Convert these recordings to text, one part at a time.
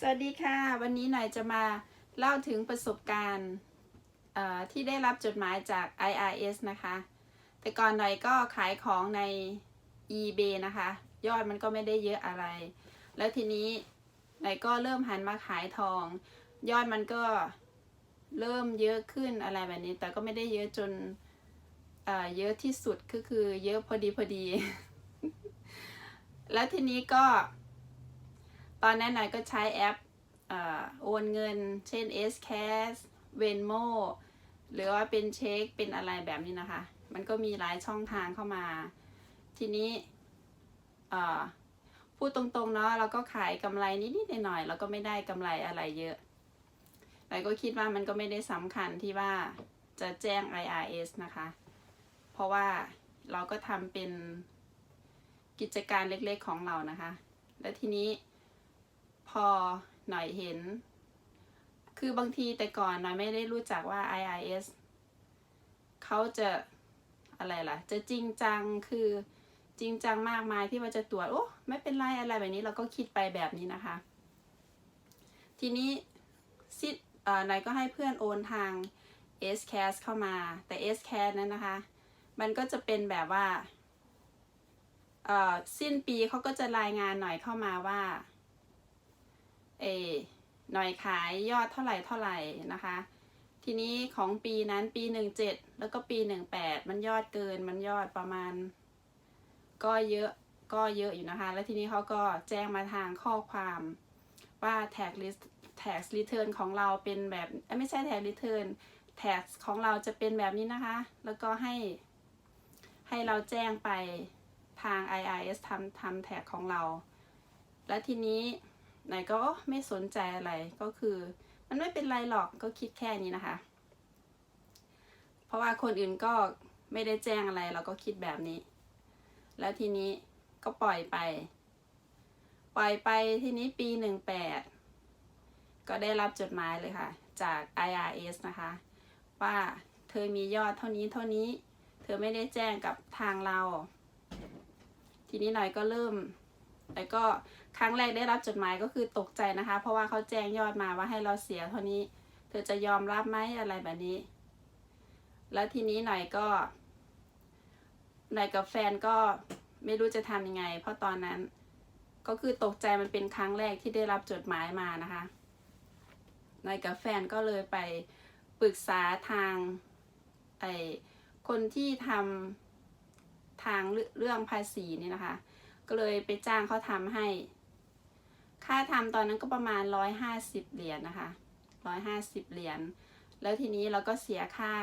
สวัสดีค่ะ วันนี้หน่อยจะมาเล่าถึงประสบการณ์ที่ได้รับจดหมายจาก IRS นะคะ แต่ก่อนหน่อยก็ขายของใน eBay นะคะ ยอดมันก็ไม่ได้เยอะอะไร แล้วทีนี้หน่อยก็เริ่มหันมาขายทอง ยอดมันก็เริ่มเยอะขึ้นอะไรแบบนี้ แต่ก็ไม่ได้เยอะจนเเยอะที่สุดก็คือเยอะพอดีพอดี แล้วทีนี้ก็ ตอนนั้นหน่อยก็ใช้แอปอโอนเงิน เช่น S Cash Venmo หรือว่าเป็นเช็คเป็นอะไรแบบนี้นะคะ มันก็มีหลายช่องทางเข้ามา ทีนี้พูดตรงๆเนาะเราก็ขายกำไรนิดๆหน่อยๆแล้วก็ไม่ได้กำไรอะไรเยอะน่อยก็คิดว่ามันก็ไม่ได้สำคัญที่ว่าจะแจ้ง IRS นะคะ เพราะว่าเราก็ทำเป็นกิจการเล็กๆของเรานะคะ และทีนี้ พอหน่อยเห็น คือบางทีแต่ก่อนหน่อยไม่ได้รู้จักว่า IRS เขาจะอะไรล่ะ จะจริงจังคือจริงจังมากมายที่ว่าจะตรวจโอ้ไม่เป็นไรอะไรแบบนี้เราก็คิดไปแบบนี้นะคะ ทีนี้ซิเอ่อหน่อยก็ให้เพื่อนโอนทาง S c a s เข้ามาแต่ S c a s นั้นนะคะ มันก็จะเป็นแบบว่าสิ้นปีเขาก็จะรายงานหน่อยเข้ามาว่า เอหน่อยขายยอดเท่าไหร่เท่าไหร่นะคะ ทีนี้ของปีนั้นปีหนึ่งเจ็ดแล้วก็ปีหนึ่งแปดมันยอดเกินมันยอดประมาณ ก็เยอะก็เยอะอยู่นะคะ แล้วทีนี้เขาก็แจ้งมาทางข้อความว่า tax list tax return ของเราเป็นแบบไม่ใช่ tax return tax ของเราจะเป็นแบบนี้นะคะ แล้วก็ให้ให้เราแจ้งไปทาง IRS ทำทำแท็กของเรา และทีนี้ ไหนก็ไม่สนใจอะไรก็คือ มันไม่เป็นไรหรอกก็คิดแค่นี้นะคะ เพราะว่าคนอื่นก็ไม่ได้แจ้งอะไรเราก็คิดแบบนี้ แล้วทีนี้ก็ปล่อยไป ปล่อยไปทีนี้ปีหนึ่งแปดก็ได้รับจดหมายเลยค่ะ จาก IRS นะคะ ว่าเธอมียอดเท่านี้เท่านี้ เธอไม่ได้แจ้งกับทางเรา ทีนี้หน่อยก็เริ่ม แล้วก็ครั้งแรกได้รับจดหมายก็คือตกใจนะคะ เพราะว่าเขาแจ้งยอดมาว่าให้เราเสียเท่านี้ เธอจะยอมรับไหมอะไรแบบนี้ แล้วทีนี้หน่อยก็หน่อยกับแฟนก็ไม่รู้จะทำยังไง เพราะตอนนั้นก็คือตกใจมันเป็นครั้งแรกที่ได้รับจดหมายมานะคะหน่อยกับแฟนก็เลยไปปรึกษาทางไอคนที่ทำทางเรื่องภาษีนี่นะคะ ก็เลยไปจ้างเขาทำให้ ค่าทำตอนนั้นก็ประมาณร้อยห้าสิบเหรียญนะคะร้อยห้าสิบเหรียญ แล้วทีนี้เราก็เสียค่า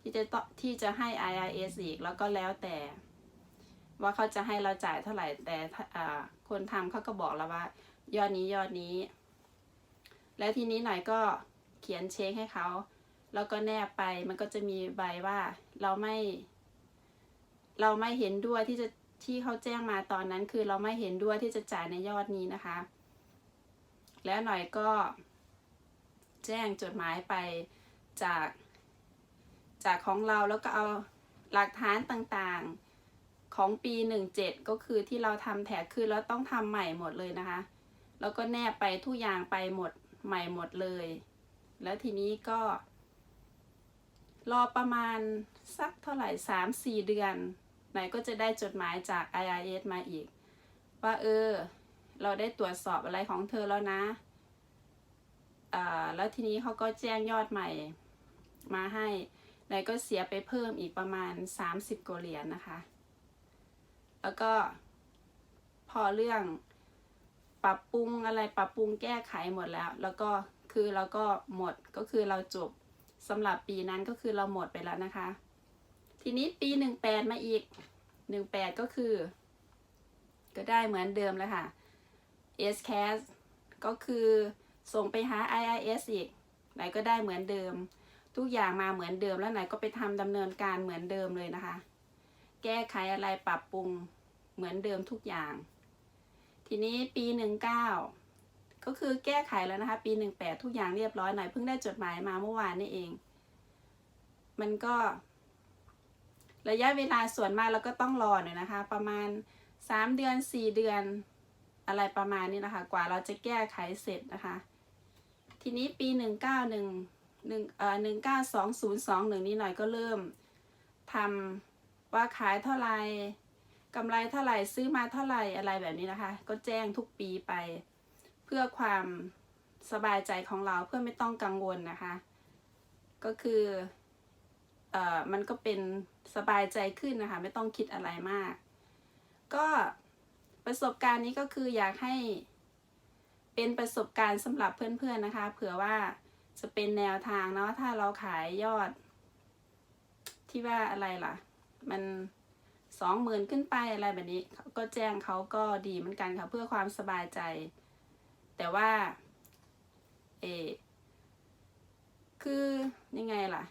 ที่จะที่จะให้ IRS อีกแล้วก็แล้วแต่ ว่าเขาจะให้เราจ่ายเท่าไหร่แต่คนทำเขาก็บอกเราว่า ยอดนี้ยอดนี้ แล้วทีนี้หน่อยก็เขียนเช็คให้เขาแล้วก็แนบไปมันก็จะมีใบว่าเราไม่ เราไม่เห็นด้วยที่จะ ที่เขาแจ้งมาตอนนั้นคือเราไม่เห็นด้วยที่จะจ่ายในยอดนี้นะคะ แล้วหน่อยก็แจ้งจดหมายไปจากจากของเราแล้วก็เอาหลักฐานต่างๆของปี 17 ก็คือที่เราทำแท็กคือเราต้องทำใหม่หมดเลยนะคะ แล้วก็แนบไปทุกอย่างไปหมดใหม่หมดเลย แล้วทีนี้ก็ รอประมาณสักเท่าไหร่สามสี่เดือน ไหนก็จะได้จดหมายจาก IRS มาอีก ว่าเออ เราได้ตรวจสอบอะไรของเธอแล้วนะอ่าแล้วทีนี้เขาก็แจ้งยอดใหม่มาให้ไหนก็เสียไปเพิ่มอีกประมาณ 30กว่าเหรียญนนะคะ แล้วก็พอเรื่องปรับปรุงอะไรปรับปรุงแก้ไขหมดแล้ว แล้วก็คือเราก็หมดก็คือเราจบสำหรับปีนั้นก็คือเราหมดไปแล้วนะคะ ทีนี้ปีหนึ่งแปดมาอีกหนึ่งแปดก็คือ ก็ได้เหมือนเดิมเลยค่ะ S cash ก็คือส่งไปหา IIS อีก ไหนก็ได้เหมือนเดิม ทุกอย่างมาเหมือนเดิมแล้วไหนก็ไปทำดำเนินการเหมือนเดิมเลยนะคะ แก้ไขอะไรปรับปรุงเหมือนเดิมทุกอย่าง ทีนี้ปีหนึ่งเก้าก็คือแก้ไขแล้วนะคะ ปีหนึ่งแปดทุกอย่างเรียบร้อยหน่อยเพิ่งได้จดหมายมาเมื่อวานนี่เอง มันก็ ระยะเวลาส่วนมากเราก็ต้องรอหน่อยนะคะ ประมาณสามเดือนสี่เดือนอะไรประมาณนี้นะคะ กว่าเราจะแก้ไขเสร็จนะคะ ทีนี้ปีหนึ่งเก้าหนึ่งหนึ่งเอ่อหนึ่งเก้าสองศูนย์สองหนึ่งนี้หน่อยก็เริ่มทำว่าขายเท่าไหร่กำไรเท่าไหร่ซื้อมาเท่าไหร่อะไรแบบนี้นะคะ ก็แจ้งทุกปีไป เพื่อความสบายใจของเราเพื่อไม่ต้องกังวลนะคะ ก็คือ เอ่อมันก็เป็นสบายใจขึ้นนะคะ ไม่ต้องคิดอะไรมาก ก็ประสบการณ์นี้ก็คืออยากให้เป็นประสบการณ์สำหรับเพื่อนๆนะคะ เผื่อว่าจะเป็นแนวทางเนาะถ้าเราขายยอด ที่ว่าอะไรล่ะ มันสองหมื่นขึ้นไปอะไรแบบนี้ ก็แจ้งเขาก็ดีเหมือนกันค่ะ เพื่อความสบายใจ แต่ว่า เออคือยังไงล่ะ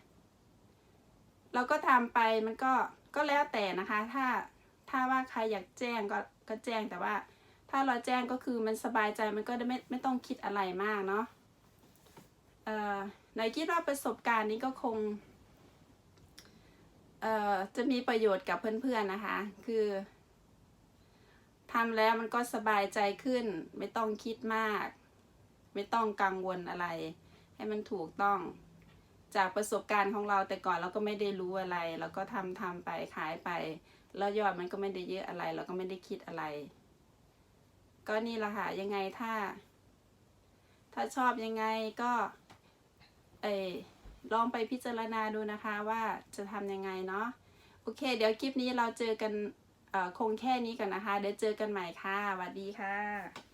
เราก็ทำไปมันก็ก็แล้วแต่นะคะ ถ้าถ้าว่าใครอยากแจ้งก็ก็แจ้งแต่ว่า ถ้าเราแจ้งก็คือมันสบายใจมันก็ไม่ไม่ต้องคิดอะไรมากเนาะเอ่อในคิดว่าประสบการณ์นี้ก็คงเอ่อจะมีประโยชน์กับเพื่อนๆนะคะ คือทำแล้วมันก็สบายใจขึ้น ไม่ต้องคิดมาก ไม่ต้องกังวลอะไร ให้มันถูกต้อง จากประสบการณ์ของเราแต่ก่อนเราก็ไม่ได้รู้อะไร เราก็ทำทำไปขายไป แล้วยอดมันก็ไม่ได้เยอะอะไร เราก็ไม่ได้คิดอะไร ก็นี่แหละค่ะยังไงถ้า ถ้าชอบยังไงก็เออลองไปพิจารณาดูนะคะว่าจะทำยังไงเนาะโอเค เดี๋ยวคลิปนี้เราเจอกันคงแค่นี้ก่อนนะคะ เดี๋ยวเจอกันใหม่ค่ะสวัสดีค่ะ